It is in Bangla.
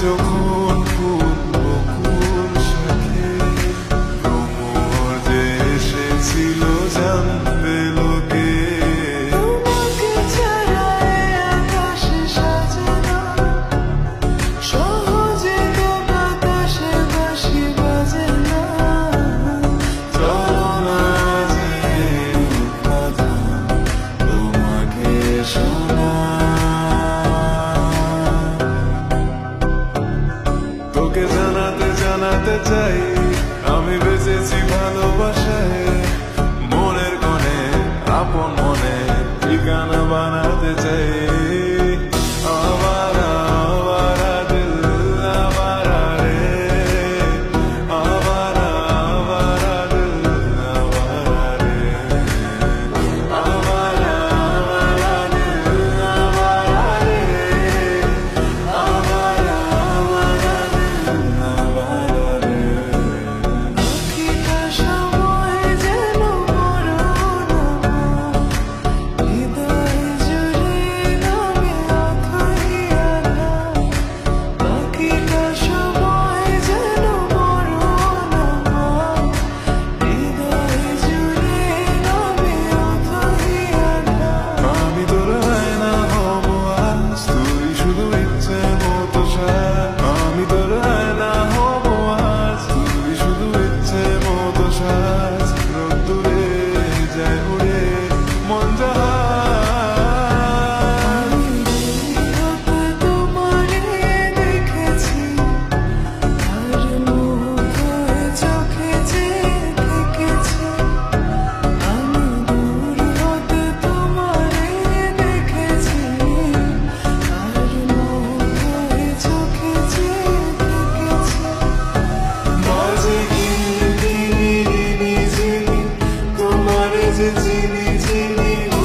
যখন ফুল বকুল শাখে ভ্রমর যে এসেছিল জানবে লোকে তোমাকে জানাতে চাই আমি বেঁচেছি ভালোবাসায়। what is it, teeny, teeny,